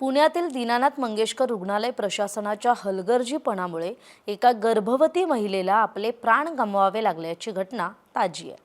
पुण्यातील दीनानाथ मंगेशकर रुग्णालय प्रशासनाच्या हलगर्जीपणामुळे एका गर्भवती महिलेला आपले प्राण गमवावे लागल्याची घटना ताजी आहे.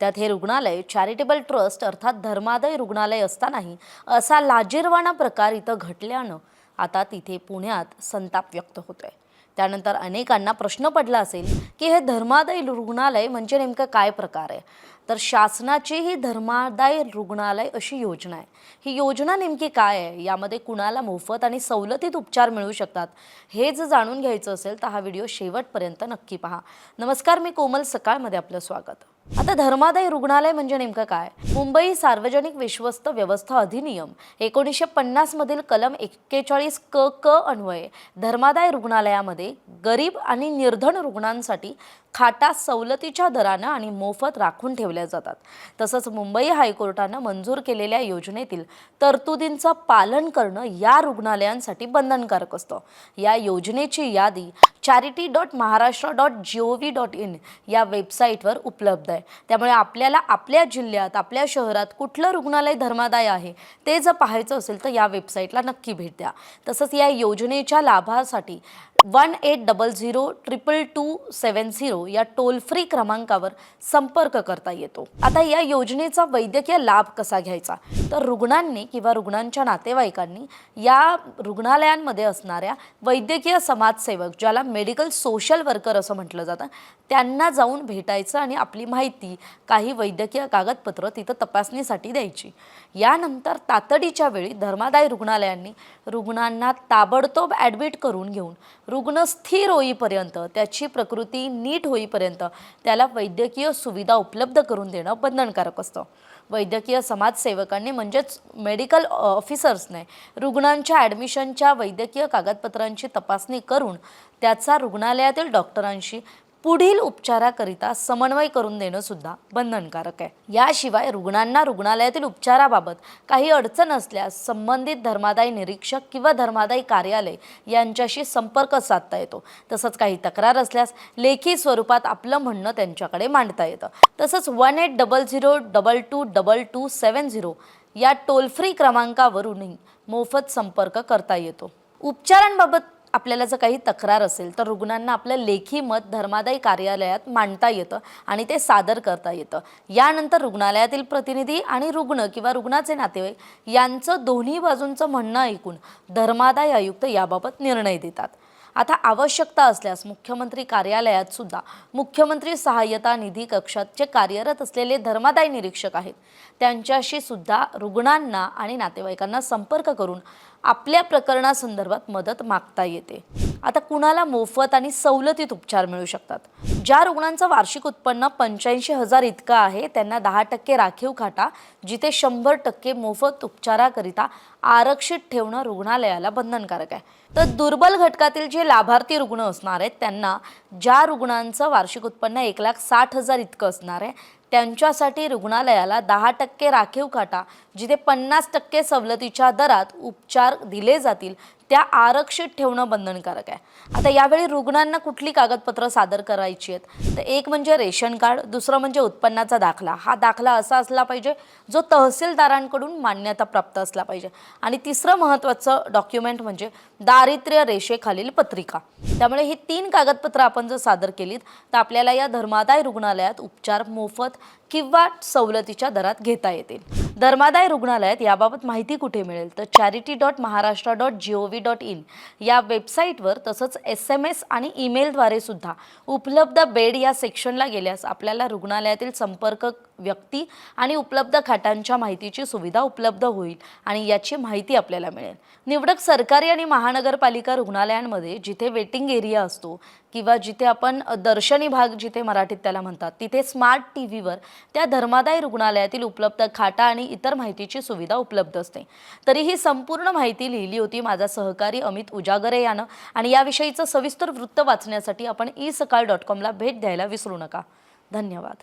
त्यात हे रुग्णालय चॅरिटेबल ट्रस्ट अर्थात धर्मादय रुग्णालय असतानाही असा लाजीरवाणा प्रकार इथं घटल्यानं आता तिथे पुण्यात संताप व्यक्त होतोय. त्यानंतर अनेकांना प्रश्न पडला असेल की हे धर्मादय रुग्णालय म्हणजे नेमकं काय प्रकार आहे? तर शासनाची ही धर्मादाय रुग्णालय अशी योजना आहे. ही योजना नेमकी काय आहे? यामध्ये कुणाला मोफत आणि सवलतीत उपचार मिळू शकतात? हे जर जाणून घ्यायचं असेल तर हा व्हिडिओ शेवटपर्यंत नक्की पहा. नमस्कार मी कोमल सकाळमध्ये आपलं स्वागत. आता धर्मादाय रुग्णालय म्हणजे नेमकं काय? मुंबई सार्वजनिक विश्वस्त व्यवस्था अधिनियम एकोणीसशे पन्नासमधील कलम एक्केचाळीस क क अन्वये धर्मादाय रुग्णालयामध्ये गरीब आणि निर्धन रुग्णांसाठी खाटा सवलतीच्या दरानं आणि मोफत राखून ठेवल्या जातात. तसंच मुंबई हायकोर्टानं मंजूर केलेल्या योजनेतील तरतुदींचं पालन करणं या रुग्णालयांसाठी बंधनकारक असतं. या योजनेची यादी charity dot Maharashtra dot G O V dot in या वेबसाईटवर उपलब्ध आहे. त्यामुळे आपल्याला आपल्या जिल्ह्यात आपल्या शहरात कुठलं रुग्णालय धर्मादाय आहे ते जर पाहायचं असेल तर या वेबसाईटला नक्की भेट द्या. तसंच या योजनेच्या लाभासाठी one eight double zero triple two seven zero या टोल फ्री क्रमांकावर संपर्क करता येतो. आता या योजनेचा वैद्यकीय लाभ कसा घ्यायचा? तर रुग्णांनी किंवा रुग्णांच्या नातेवाईकांनी या रुग्णालयांमध्ये असणाऱ्या वैद्यकीय समाजसेवक ज्याला मेडिकल सोशल वर्कर असं म्हटलं जातं त्यांना जाऊन भेटायचं आणि आपली माहिती काही वैद्यकीय कागदपत्र तिथं तपासणीसाठी द्यायची. यानंतर तातडीच्या वेळी धर्मादाय रुग्णालयांनी रुग्णांना ताबडतोब ॲडमिट करून घेऊन रुग्ण स्थिर होईपर्यंत त्याची प्रकृती नीट होईपर्यंत त्याला वैद्यकीय सुविधा उपलब्ध करून देणं बंधनकारक असतं. वैद्यकीय समाजसेवकांनी म्हणजेच मेडिकल ऑफिसर्सने रुग्णांच्या ॲडमिशनच्या वैद्यकीय कागदपत्रांची तपासणी करून त्याचा रुग्णालयातील डॉक्टरांशी पुढील उपचाराकरिता समन्वय करून देणं सुद्धा बंधनकारक आहे. याशिवाय रुग्णांना रुग्णालयातील उपचाराबाबत काही अडचण असल्यास संबंधित धर्मादायी निरीक्षक किंवा धर्मादायी कार्यालय यांच्याशी संपर्क साधता येतो. तसंच काही तक्रार असल्यास लेखी स्वरूपात आपलं म्हणणं त्यांच्याकडे मांडता येतं. तसंच one eight double zero double two double two seven zero या टोल फ्री क्रमांकावरूनही मोफत संपर्क करता येतो. उपचारांबाबत आपल्याला जर काही तक्रार असेल तर रुग्णांना आपलं लेखी मत धर्मादायी कार्यालयात मांडता येतं आणि ते सादर करता येतं. यानंतर रुग्णालयातील प्रतिनिधी आणि रुग्ण किंवा रुग्णाचे नातेवाईक यांचं दोन्ही बाजूंचं म्हणणं ऐकून धर्मादाय आयुक्त याबाबत निर्णय देतात. आता आवश्यकता असल्यास मुख्यमंत्री कार्यालयात सुद्धा मुख्यमंत्री सहाय्यता निधी कक्षात जे कार्यरत असलेले धर्मादाय निरीक्षक आहेत. त्यांच्याशी सुद्धा रुग्णांना आणि नातेवाईकांना संपर्क करून आपल्या प्रकरणासंदर्भात मदत मागता येते. आता कुणाला मोफत आणि सवलतीत उपचार मिळू शकतात? ज्या रुग्णांचं वार्षिक उत्पन्न पंच्याऐंशी हजार इतकं आहे त्यांना दहा टक्के राखीव खाटा जिथे शंभर टक्के मोफत उपचाराकरिता आरक्षित ठेवणं रुग्णालयाला बंधनकारक आहे. तर दुर्बल घटकातील जे लाभार्थी रुग्ण असणार आहेत त्यांना ज्या रुग्णांचं वार्षिक उत्पन्न एक लाख साठ हजार इतकं असणार आहे त्यांच्यासाठी रुग्णालयाला दहा टक्के राखीव खाटा जिथे पन्नास टक्के सवलतीच्या दरात उपचार दिले जातील त्या आरक्षित ठेवणं बंधनकारक आहे. आता यावेळी रुग्णांना कुठली कागदपत्र सादर करायची आहेत? तर एक म्हणजे रेशन कार्ड दुसरं म्हणजे उत्पन्नाचा दाखला. हा दाखला असा असला पाहिजे जो तहसीलदारांकडून मान्यता प्राप्त असला पाहिजे. आणि तिसरं महत्त्वाचं डॉक्युमेंट म्हणजे दारिद्र्य रेषेखालील पत्रिका. त्यामुळे ही तीन कागदपत्रं आपण जर सादर केलीत तर आपल्याला या धर्मादाय रुग्णालयात उपचार मोफत किंवा सवलतीच्या दरात घेता येतील. धर्मादाय रुग्णालयात याबाबत माहिती कुठे मिळेल? तर charity dot Maharashtra dot G O V dot in या वेबसाईटवर तसंच एस एम एस आणि ईमेलद्वारे सुद्धा उपलब्ध बेड या सेक्शनला गेल्यास आपल्याला रुग्णालयातील संपर्क व्यक्ती आणि उपलब्ध खाटांच्या माहितीची सुविधा उपलब्ध होईल आणि याची माहिती आपल्याला मिळेल. निवडक सरकारी आणि महानगरपालिका रुग्णालयांमध्ये जिथे वेटिंग एरिया असतो किंवा जिथे आपण दर्शनी भाग जिथे मराठीत त्याला म्हणतात तिथे स्मार्ट टी व्हीवर त्या धर्मादाय रुग्णालयातील उपलब्ध खाटा आणि इतर माहितीची सुविधा उपलब्ध असते. तरी ही संपूर्ण माहिती लिहिली होती माझा सहकारी अमित उजागरे यानं आणि याविषयीचं सविस्तर वृत्त वाचण्यासाठी आपण ई सकाळ डॉट कॉमला भेट द्यायला विसरू नका. धन्यवाद.